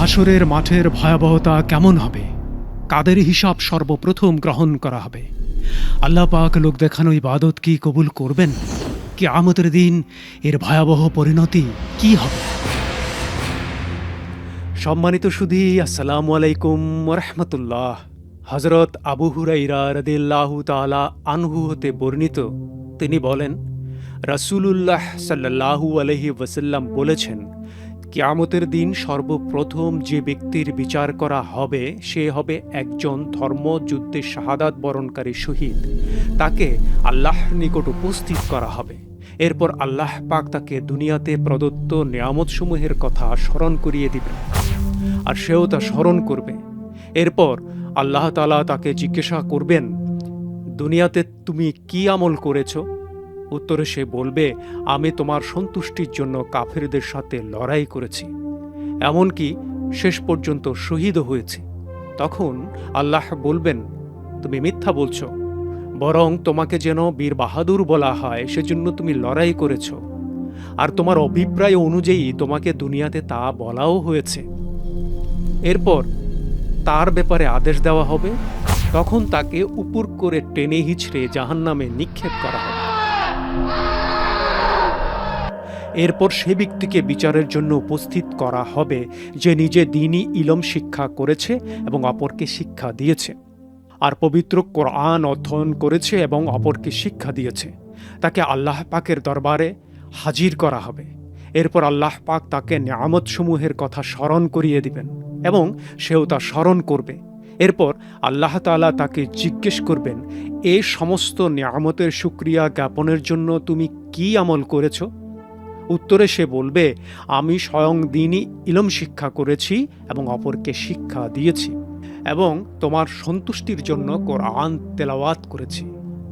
হাসরের মাঠের ভয়াবহতা কেমন হবে? কাদের হিসাব সর্বপ্রথম গ্রহণ করা হবে? আল্লাহ পাক লোক দেখানো ইবাদত কি কবুল করবেন? কি আমতের দিন এর ভয়াবহ পরিণতি কি হবে? সম্মানিত সুধী, আসসালামু আলাইকুম রহমতুল্লাহ হজরত আবু হুরাইরা রদিল্লাহু তালা আনহু হতে বর্ণিত, তিনি বলেন, রাসূলুল্লাহ সাল্লাল্লাহু আলহি ওয়াসাল্লাম বলেছেন কিয়ামতের দিন সর্বপ্রথম যে ব্যক্তির বিচার করা হবে, সে হবে একজন ধর্মযুদ্ধে শাহাদাত বরণকারী শহীদ। তাকে আল্লাহর নিকট উপস্থিত করা হবে। এরপর আল্লাহ পাক তাকে দুনিয়াতে প্রদত্ত নিয়ামতসমূহের কথা স্মরণ করিয়ে দিবেন আর সেও তা স্মরণ করবে। এরপর আল্লাহ তালা তাকে জিজ্ঞাসা করবেন, দুনিয়াতে তুমি কি আমল করেছ? উত্তরে সে বলবে, আমি তোমার সন্তুষ্টির জন্য কাফেরদের সাথে লড়াই করেছি। এমনকি শেষ পর্যন্ত শহীদও হয়েছি। তখন আল্লাহ বলবেন, তুমি মিথ্যা বলছ। বরং তোমাকে যেন বীর বাহাদুর বলা হয়, সেজন্য তুমি লড়াই করেছ। আর তোমার অভিপ্রায় অনুযায়ী তোমাকে দুনিয়াতে তা বলাও হয়েছে। এরপর তার ব্যাপারে আদেশ দেওয়া হবে। তখন তাকে উপর করে টেনে হিচড়ে জাহান্নামে নিক্ষেপ করা হবে। এরপর সে ব্যক্তিকে বিচারের জন্য উপস্থিত করা হবে যে নিজে দিনই ইলম শিক্ষা করেছে এবং অপরকে শিক্ষা দিয়েছে। আর পবিত্র কোরআন অধ্যয়ন করেছে এবং অপরকে শিক্ষা দিয়েছে। তাকে আল্লাহ পাকের দরবারে হাজির করা হবে। এরপর আল্লাহ পাক তাকে নিয়ামতসমূহের কথা স্মরণ করিয়ে দিবেন এবং সেও তা স্মরণ করবে। এরপর আল্লাহ তালা তাকে জিজ্ঞেস করবেন, এ সমস্ত নিয়ামতের সুক্রিয়া জ্ঞাপনের জন্য তুমি কি আমল করেছ? উত্তরে সে বলবে, আমি স্বয়ং দিনই ইলম শিক্ষা করেছি এবং অপরকে শিক্ষা দিয়েছি এবং তোমার সন্তুষ্টির জন্য কোরআন তেলাওয়াত করেছি।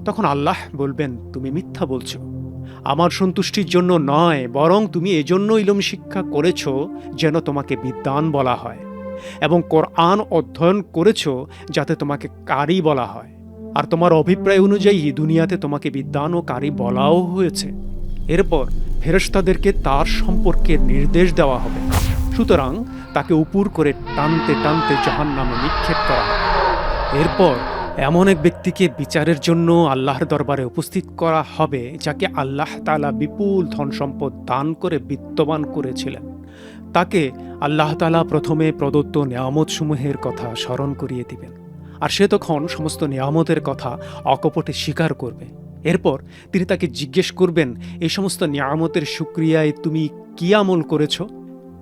তখন আল্লাহ বলবেন, তুমি মিথ্যা বলছো। আমার সন্তুষ্টির জন্য নয়, বরং তুমি এজন্য ইলম শিক্ষা করেছ যেন তোমাকে বিদ্বান বলা হয় এবং কোরআন অধ্যয়ন করেছ যাতে তোমাকে কারি বলা হয়। আর তোমার অভিপ্রায় অনুযায়ী দুনিয়াতে তোমাকে বিদ্বান ও কারি বলাও হয়েছে। এরপর ফেরস্তাদেরকে তার সম্পর্কে নির্দেশ দেওয়া হবে। সুতরাং তাকে উপুর করে টানতে টানতে জাহান নামে নিক্ষেপ করা হবে। এরপর এমন এক ব্যক্তিকে বিচারের জন্য আল্লাহর দরবারে উপস্থিত করা হবে, যাকে আল্লাহ তালা বিপুল ধন সম্পদ দান করে বিত্তবান করেছিলেন। তাকে আল্লাহ তালা প্রথমে প্রদত্ত নিয়ামতসমূহের কথা স্মরণ করিয়ে দিবেন। আর সে তখন সমস্ত নিয়ামতের কথা অকপটে স্বীকার করবে। এরপর তিনি তাকে জিজ্ঞেস করবেন, এই সমস্ত নিয়ামতের সুক্রিয়ায় তুমি কি আমল করেছ?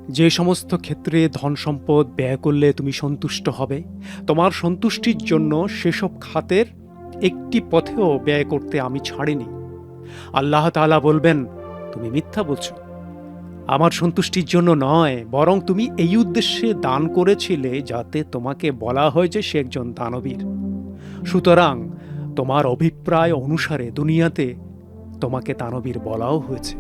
যে সমস্ত ক্ষেত্রে ধন সম্পদ ব্যয় করলে তুমি সন্তুষ্ট হবে, তোমার সন্তুষ্টির জন্য সেসব খাতের একটি পথেও ব্যয় করতে আমি ছাড়িনি। আল্লাহ তালা বলবেন, তুমি মিথ্যা বলছো। আমার সন্তুষ্টির জন্য নয়, বরং তুমি এই উদ্দেশ্যে দান করেছিলে যাতে তোমাকে বলা হয় যে সে একজন দানবীর। সুতরাং তোমার অভিপ্রায় অনুসারে দুনিয়াতে তোমাকে দানবীর বলাও হয়েছে।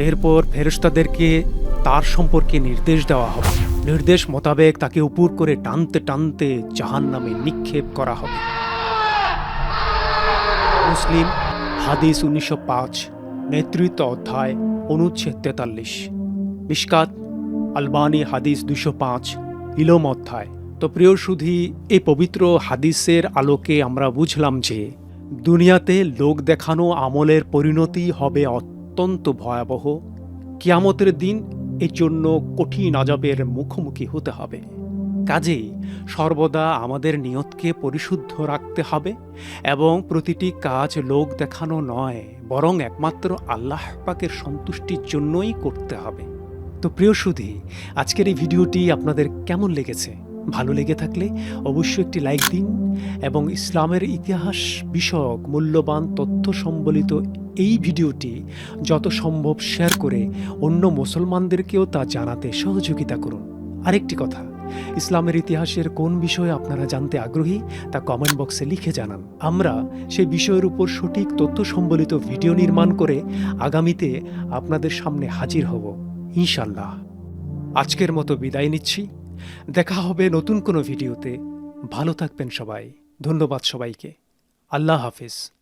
এরপর ফেরস্তাদেরকে তার সম্পর্কে নির্দেশ দেওয়া হবে। নির্দেশ মোতাবেক তাকে উপর করে টানতে টানতে জাহান নামে নিক্ষেপ করা হবে। মুসলিম, হাদিস উনিশশো পাঁচ, নেতৃত্ব অধ্যায়, অনুচ্ছেদ তেতাল্লিশ। মিসকাত আলবানি, হাদিস দুশো পাঁচ, ইলম অধ্যায়। তো প্রিয় সুধী, এই পবিত্র হাদিসের আলোকে আমরা বুঝলাম যে দুনিয়াতে লোক দেখানো আমলের পরিণতি হবে অত্যন্ত ভয়াবহ। কিয়ামতের দিন এর জন্য কঠিন আজাবের মুখোমুখি হতে হবে। কাজেই সর্বদা আমাদের নিয়তকে পরিশুদ্ধ রাখতে হবে এবং প্রতিটি কাজ লোক দেখানো নয়, বরং একমাত্র আল্লাহ পাকের সন্তুষ্টির জন্যই করতে হবে। তো প্রিয় সুধী, আজকের এই ভিডিওটি আপনাদের কেমন লেগেছে? ভালো লেগে থাকলে অবশ্যই একটি লাইক দিন এবং ইসলামের ইতিহাস বিষয়ক মূল্যবান তথ্য সম্বলিত এই ভিডিওটি যত সম্ভব শেয়ার করে অন্য মুসলমানদেরকেও তা জানাতে সহযোগিতা করুন। আরেকটি কথা, ইসলামের ইতিহাসের কোন বিষয়ে আপনারা জানতে আগ্রহী তা কমেন্ট বক্সে লিখে জানান। আমরা সেই বিষয়ের উপর সঠিক তথ্য সম্বলিত ভিডিও নির্মাণ করে আগামীতে আপনাদের সামনে হাজির হব। ইনশাল্লাহ আজকের মতো বিদায় নিচ্ছি। দেখা হবে নতুন কোনো ভিডিওতে। ভালো থাকবেন সবাই। ধন্যবাদ সবাইকে। আল্লাহ হাফিজ।